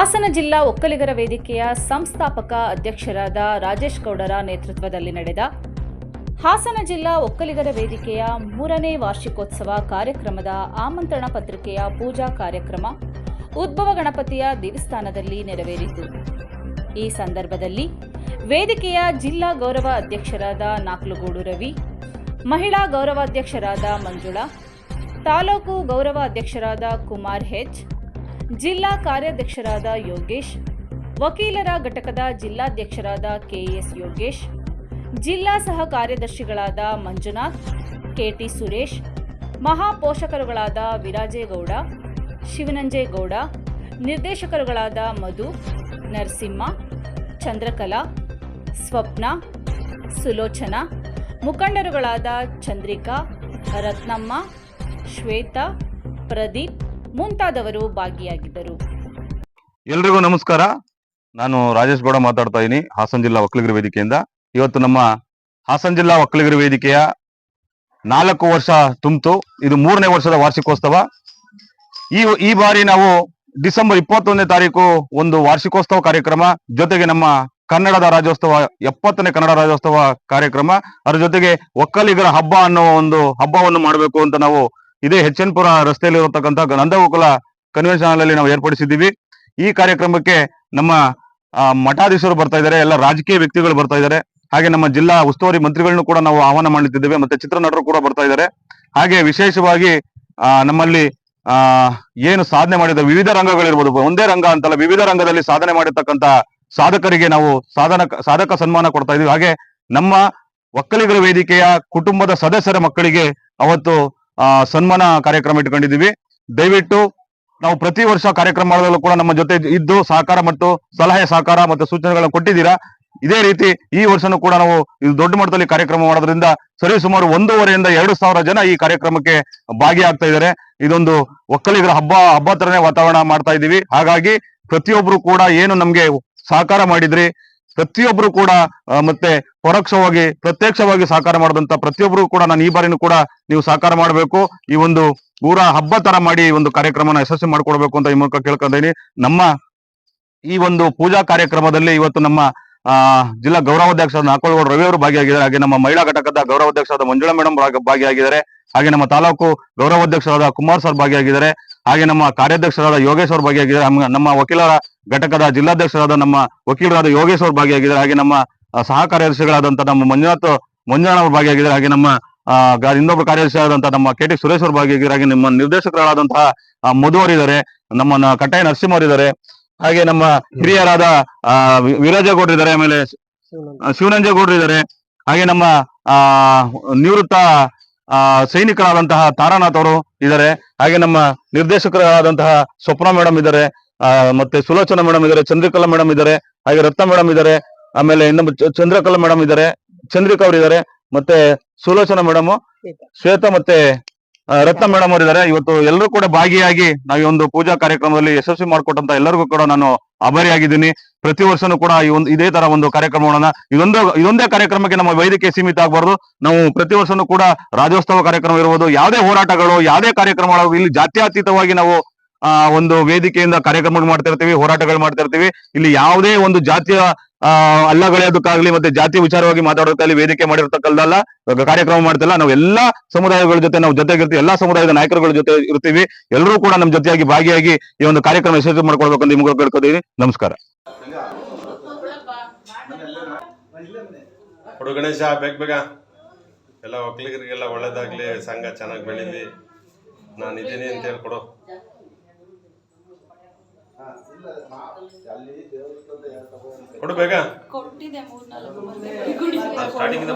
ಹಾಸನ ಜಿಲ್ಲಾ ಒಕ್ಕಲಿಗರ ವೇದಿಕೆಯ ಸಂಸ್ಥಾಪಕ ಅಧ್ಯಕ್ಷರಾದ ರಾಜೇಶ್ ಗೌಡರ ನೇತೃತ್ವದಲ್ಲಿ ನಡೆದ ಹಾಸನ ಜಿಲ್ಲಾ ಒಕ್ಕಲಿಗರ ವೇದಿಕೆಯ ಮೂರನೇ ವಾರ್ಷಿಕೋತ್ಸವ ಕಾರ್ಯಕ್ರಮದ ಆಮಂತ್ರಣ ಪತ್ರಿಕೆಯ ಪೂಜಾ ಕಾರ್ಯಕ್ರಮ ಉದ್ಭವ ಗಣಪತಿಯ ದೇವಸ್ಥಾನದಲ್ಲಿ ನೆರವೇರಿತು. ಈ ಸಂದರ್ಭದಲ್ಲಿ ವೇದಿಕೆಯ ಜಿಲ್ಲಾ ಗೌರವ ಅಧ್ಯಕ್ಷರಾದ ನಾಕ್ಲುಗೂಡು ರವಿ, ಮಹಿಳಾ ಗೌರವಾಧ್ಯಕ್ಷರಾದ ಮಂಜುಳಾ, ತಾಲೂಕು ಗೌರವ ಅಧ್ಯಕ್ಷರಾದ ಕುಮಾರ್ ಹೆಚ್ ಜಿಲ್ಲಾ ಕಾರ್ಯಾಧ್ಯಕ್ಷರಾದ ಯೋಗೇಶ್, ವಕೀಲರ ಘಟಕದ ಜಿಲ್ಲಾಧ್ಯಕ್ಷರಾದ ಕೆಎಸ್ ಯೋಗೇಶ್, ಜಿಲ್ಲಾ ಸಹ ಕಾರ್ಯದರ್ಶಿಗಳಾದ ಮಂಜುನಾಥ್, ಕೆಟಿ ಸುರೇಶ್, ಮಹಾಪೋಷಕರುಗಳಾದ ವಿರಾಜೇಗೌಡ, ಶಿವನಂಜೇಗೌಡ, ನಿರ್ದೇಶಕರುಗಳಾದ ಮಧು, ನರಸಿಂಹ, ಚಂದ್ರಕಲಾ, ಸ್ವಪ್ನ, ಸುಲೋಚನಾ, ಮುಖಂಡರುಗಳಾದ ಚಂದ್ರಿಕಾ, ರತ್ನಮ್ಮ, ಶ್ವೇತಾ, ಪ್ರದೀಪ್ ಮುಂತಾದವರು ಭಾಗಿಯಾಗಿದ್ದರು. ಎಲ್ರಿಗೂ ನಮಸ್ಕಾರ. ನಾನು ರಾಜೇಶ್ ಗೌಡ ಮಾತಾಡ್ತಾ ಇದ್ದೀನಿ ಹಾಸನ ಜಿಲ್ಲಾ ಒಕ್ಕಲಿಗರ ವೇದಿಕೆಯಿಂದ. ಇವತ್ತು ನಮ್ಮ ಹಾಸನ ಜಿಲ್ಲಾ ಒಕ್ಕಲಿಗರ ವೇದಿಕೆಯ ನಾಲ್ಕು ವರ್ಷ ತುಂಬಿತು, ಇದು ಮೂರನೇ ವರ್ಷದ ವಾರ್ಷಿಕೋತ್ಸವ. ಈ ಈ ಬಾರಿ ನಾವು ಡಿಸೆಂಬರ್ ಇಪ್ಪತ್ತೊಂದನೇ ತಾರೀಕು ಒಂದು ವಾರ್ಷಿಕೋತ್ಸವ ಕಾರ್ಯಕ್ರಮ, ಜೊತೆಗೆ ನಮ್ಮ ಕನ್ನಡದ ರಾಜ್ಯೋತ್ಸವ, ಎಪ್ಪತ್ತನೇ ಕನ್ನಡ ರಾಜ್ಯೋತ್ಸವ ಕಾರ್ಯಕ್ರಮ. ಅದರ ಜೊತೆಗೆ ಒಕ್ಕಲಿಗರ ಹಬ್ಬ ಅನ್ನೋ ಒಂದು ಹಬ್ಬವನ್ನು ಮಾಡಬೇಕು ಅಂತ ನಾವು ಇದೇ ಎಚ್ ಎನ್ ಪುರ ರಸ್ತೆಯಲ್ಲಿ ಇರತಕ್ಕಂಥ ನಂದಗೋಕುಲ ಕನ್ವೆನ್ಷನ್ ಹಾಲ್ ನಾವು ಏರ್ಪಡಿಸಿದ್ದೀವಿ. ಈ ಕಾರ್ಯಕ್ರಮಕ್ಕೆ ನಮ್ಮ ಮಠಾಧೀಶರು ಬರ್ತಾ ಇದ್ದಾರೆ, ಎಲ್ಲ ರಾಜಕೀಯ ವ್ಯಕ್ತಿಗಳು ಬರ್ತಾ ಇದ್ದಾರೆ. ಹಾಗೆ ನಮ್ಮ ಜಿಲ್ಲಾ ಉಸ್ತುವಾರಿ ಮಂತ್ರಿಗಳನ್ನು ಕೂಡ ನಾವು ಆಹ್ವಾನ ಮಾಡುತ್ತಿದ್ದೇವೆ ಮತ್ತೆ ಚಿತ್ರನಟರು ಕೂಡ ಬರ್ತಾ ಇದ್ದಾರೆ. ಹಾಗೆ ವಿಶೇಷವಾಗಿ ನಮ್ಮಲ್ಲಿ ಏನು ಸಾಧನೆ ಮಾಡಿದ ವಿವಿಧ ರಂಗಗಳಿರ್ಬೋದು. ಒಂದೇ ರಂಗ ಅಂತಲ್ಲ, ವಿವಿಧ ರಂಗದಲ್ಲಿ ಸಾಧನೆ ಮಾಡಿರ್ತಕ್ಕಂಥ ಸಾಧಕರಿಗೆ ನಾವು ಸಾಧನ, ಸಾಧಕ ಸನ್ಮಾನ ಕೊಡ್ತಾ ಇದೀವಿ ಹಾಗೆ ನಮ್ಮ ಒಕ್ಕಲಿಗರ ವೇದಿಕೆಯ ಕುಟುಂಬದ ಸದಸ್ಯರ ಮಕ್ಕಳಿಗೆ ಅವತ್ತು ಸನ್ಮಾನ ಕಾರ್ಯಕ್ರಮ ಇಟ್ಕೊಂಡಿದ್ದೀವಿ. ದಯವಿಟ್ಟು ನಾವು ಪ್ರತಿ ವರ್ಷ ಕಾರ್ಯಕ್ರಮ ಮಾಡೋದಲ್ಲೂ ಕೂಡ ನಮ್ಮ ಜೊತೆ ಇದ್ದು ಸಹಕಾರ ಮತ್ತು ಸಲಹೆ ಸಹಕಾರ ಮತ್ತು ಸೂಚನೆಗಳನ್ನು ಕೊಟ್ಟಿದ್ದೀರಾ? ಇದೇ ರೀತಿ ಈ ವರ್ಷನೂ ಕೂಡ ನಾವು ಇದು ದೊಡ್ಡ ಮಟ್ಟದಲ್ಲಿ ಕಾರ್ಯಕ್ರಮ ಮಾಡೋದ್ರಿಂದ ಸರಿ ಸುಮಾರು ಒಂದೂವರೆಯಿಂದ ಎರಡು ಸಾವಿರ ಜನ ಈ ಕಾರ್ಯಕ್ರಮಕ್ಕೆ ಭಾಗಿಯಾಗ್ತಾ ಇದ್ದಾರೆ. ಇದೊಂದು ಒಕ್ಕಲಿಗರ ಹಬ್ಬ ಹಬ್ಬ ತರನೇ ವಾತಾವರಣ ಮಾಡ್ತಾ ಇದ್ದೀವಿ. ಹಾಗಾಗಿ ಪ್ರತಿಯೊಬ್ರು ಕೂಡ ಏನು ನಮ್ಗೆ ಸಹಕಾರ ಮಾಡಿದ್ರಿ ಪ್ರತಿಯೊಬ್ರು ಕೂಡ ಮತ್ತೆ ಪರೋಕ್ಷವಾಗಿ, ಪ್ರತ್ಯಕ್ಷವಾಗಿ ಸಹಕಾರ ಮಾಡಿದಂತ ಪ್ರತಿಯೊಬ್ರು ಕೂಡ ನಾನು ಈ ಬಾರಿನೂ ಕೂಡ ನೀವು ಸಹಕಾರ ಮಾಡಬೇಕು. ಈ ಒಂದು ಊರ ಹಬ್ಬ ತರ ಮಾಡಿ ಈ ಒಂದು ಕಾರ್ಯಕ್ರಮನ ಯಶಸ್ವಿ ಮಾಡ್ಕೊಡ್ಬೇಕು ಅಂತ ಈ ಮೂಲಕ ಕೇಳ್ಕೊಂಡಿದ್ದೀನಿ ನಮ್ಮ ಈ ಒಂದು ಪೂಜಾ ಕಾರ್ಯಕ್ರಮದಲ್ಲಿ ಇವತ್ತು ನಮ್ಮ, ಆ, ಜಿಲ್ಲಾ ಗೌರವಾಧ್ಯಕ್ಷ ನಾಕೋಳಗೌಡ ರವಿ ಅವರು ಭಾಗಿಯಾಗಿದ್ದಾರೆ. ಹಾಗೆ ನಮ್ಮ ಮಹಿಳಾ ಘಟಕದ ಗೌರವಾಧ್ಯಕ್ಷರಾದ ಮಂಜುಳಾ ಮೇಡಮ್ ಭಾಗಿಯಾಗಿದ್ದಾರೆ. ಹಾಗೆ ನಮ್ಮ ತಾಲೂಕು ಗೌರವಾಧ್ಯಕ್ಷರಾದ ಕುಮಾರ್ ಸರ್ ಭಾಗಿಯಾಗಿದ್ದಾರೆ. ಹಾಗೆ ನಮ್ಮ ಕಾರ್ಯಾಧ್ಯಕ್ಷರಾದ ಯೋಗೇಶ್ ಅವರು ಭಾಗಿಯಾಗಿದ್ದಾರೆ ನಮ್ಮ- ವಕೀಲರ ಘಟಕದ ಜಿಲ್ಲಾಧ್ಯಕ್ಷರಾದ ನಮ್ಮ ವಕೀಲರಾದ ಯೋಗೇಶ್ ಅವರು ಭಾಗಿಯಾಗಿದ್ದಾರೆ ಹಾಗೆ ನಮ್ಮ ಸಹಕಾರ್ಯದರ್ಶಿಗಳಾದಂತಹ ಸಹ ಕಾರ್ಯದರ್ಶಿಗಳಾದಂತ ನಮ್ಮ ಮಂಜುನಾಥ್ ಮಂಜುನಾಥ್ ಅವರು ಭಾಗಿಯಾಗಿದ್ದಾರೆ ಹಾಗೆ ನಮ್ಮ ಇನ್ನೊಬ್ಬ ಕಾರ್ಯದರ್ಶಿಯಾದಂತ ನಮ್ಮ ಕೆ ಟಿ ಸುರೇಶ್ ಅವರು ಭಾಗಿಯಾಗಿದ್ದಾರೆ ಹಾಗೆ ನಮ್ಮ ನಿರ್ದೇಶಕರಾದಂತಹ ಮಧು ಅವರಿದ್ದಾರೆ ನಮ್ಮ ಕಟ್ಟಾಯ ನರಸಿಂಹ ಅವರಿದ್ದಾರೆ ಹಾಗೆ ನಮ್ಮ ಹಿರಿಯರಾದ ವೀರಾಜೇಗೌಡರು ಇದ್ದಾರೆ ಆಮೇಲೆ ಶಿವನಂಜೇಗೌಡರು ಇದ್ದಾರೆ ಹಾಗೆ ನಮ್ಮ ಆ ನಿವೃತ್ತ ಆ, ಸೈನಿಕರಾದಂತಹ ತಾರಾನಾಥ್ ಅವರು ಇದ್ದಾರೆ. ಹಾಗೆ ನಮ್ಮ ನಿರ್ದೇಶಕರಾದಂತಹ ಸ್ವಪ್ನ ಮೇಡಮ್ ಇದ್ದಾರೆ. ಮತ್ತೆ ಸುಲೋಚನಾ ಮೇಡಮ್ ಇದ್ದಾರೆ, ಚಂದ್ರಿಕಲಾ ಮೇಡಮ್ ಇದ್ದಾರೆ, ಹಾಗೆ ರತ್ನ ಮೇಡಮ್ ಇದ್ದಾರೆ. ಆಮೇಲೆ ಇನ್ನೊಬ್ಬ ಚಂದ್ರಕಲಾ ಮೇಡಮ್ ಇದ್ದಾರೆ, ಚಂದ್ರಿಕಾ ಅವರು ಇದ್ದಾರೆ, ಮತ್ತೆ ಸುಲೋಚನಾ ಮೇಡಮ್, ಶ್ವೇತಾ ಮತ್ತೆ ರತ್ನ ಮೇಡಮ್ ಅವರು ಇದ್ದಾರೆ. ಇವತ್ತು ಎಲ್ಲರೂ ಕೂಡ ಭಾಗಿಯಾಗಿ ನಾವು ಒಂದು ಪೂಜಾ ಕಾರ್ಯಕ್ರಮದಲ್ಲಿ ಯಶಸ್ವಿ ಮಾಡಿಕೊಟ್ಟಂತ ಎಲ್ಲರಿಗೂ ಕೂಡ ನಾನು ಆಭಾರಿಯಾಗಿದ್ದೀನಿ. ಪ್ರತಿ ವರ್ಷನೂ ಕೂಡ ಈ ಒಂದು, ಇದೇ ತರ ಒಂದು ಕಾರ್ಯಕ್ರಮಗಳನ್ನ, ಇದೊಂದು, ಇದೊಂದೇ ಕಾರ್ಯಕ್ರಮಕ್ಕೆ ನಮ್ಮ ವೈದ್ಯಕೀಯ ಸೀಮಿತ ಆಗಬಾರ್ದು ನಾವು ಪ್ರತಿ ವರ್ಷನೂ ಕೂಡ ರಾಜ್ಯೋತ್ಸವ ಕಾರ್ಯಕ್ರಮ ಇರ್ಬೋದು, ಯಾವುದೇ ಹೋರಾಟಗಳು, ಯಾವುದೇ ಕಾರ್ಯಕ್ರಮಗಳು, ಇಲ್ಲಿ ಜಾತ್ಯಾತೀತವಾಗಿ ನಾವು, ಆ, ಒಂದು ವೇದಿಕೆಯಿಂದ ಕಾರ್ಯಕ್ರಮಗಳು ಮಾಡ್ತಾ ಇರ್ತೀವಿ ಹೋರಾಟಗಳು ಮಾಡ್ತಾ ಇರ್ತೀವಿ ಇಲ್ಲಿ ಯಾವುದೇ ಒಂದು ಜಾತಿಯ, ಆ ಅಲ್ಲಗಳೆಯೋದಕ್ಕಾಗ್ಲಿ ಮತ್ತೆ ಜಾತಿ ವಿಚಾರವಾಗಿ ಮಾತಾಡೋದಕ್ಕಾಗಲಿ ವೇದಿಕೆ ಮಾಡಿರ್ತಕ್ಕಲ್ಲ ಕಾರ್ಯಕ್ರಮ ಮಾಡ್ತಿಲ್ಲ. ನಾವು ಎಲ್ಲಾ ಸಮುದಾಯಗಳ ಜೊತೆ ನಾವು ಜೊತೆಗಿರ್ತೀವಿ, ಎಲ್ಲಾ ಸಮುದಾಯದ ನಾಯಕರುಗಳ ಜೊತೆ ಇರ್ತೀವಿ. ಎಲ್ಲರೂ ಕೂಡ ನಮ್ಮ ಜೊತೆಯಾಗಿ ಭಾಗಿಯಾಗಿ ಈ ಒಂದು ಕಾರ್ಯಕ್ರಮ ಯಶಸ್ವಿ ಮಾಡ್ಕೊಳ್ಬೇಕಂತ ನಿಮ್ಗೆ ಕೇಳ್ಕೊತೀವಿ ನಮಸ್ಕಾರ. ಕೊಡು ಗಣೇಶ ಬೇಗ ಬೇಗ. ಎಲ್ಲ ಒಕ್ಕಲಿಗರಿಗೆಲ್ಲ ಒಳ್ಳೇದಾಗ್ಲಿ ಸಂಘ ಚೆನ್ನಾಗಿ ಬೆಳೀಲಿ. ನಾನು ಇದ್ದೀನಿ ಅಂತ ಹೇಳ್ಕೊಡು. ಕೊಡು ಬೇಗ. ಸ್ಟಾರ್ಟಿಂಗ್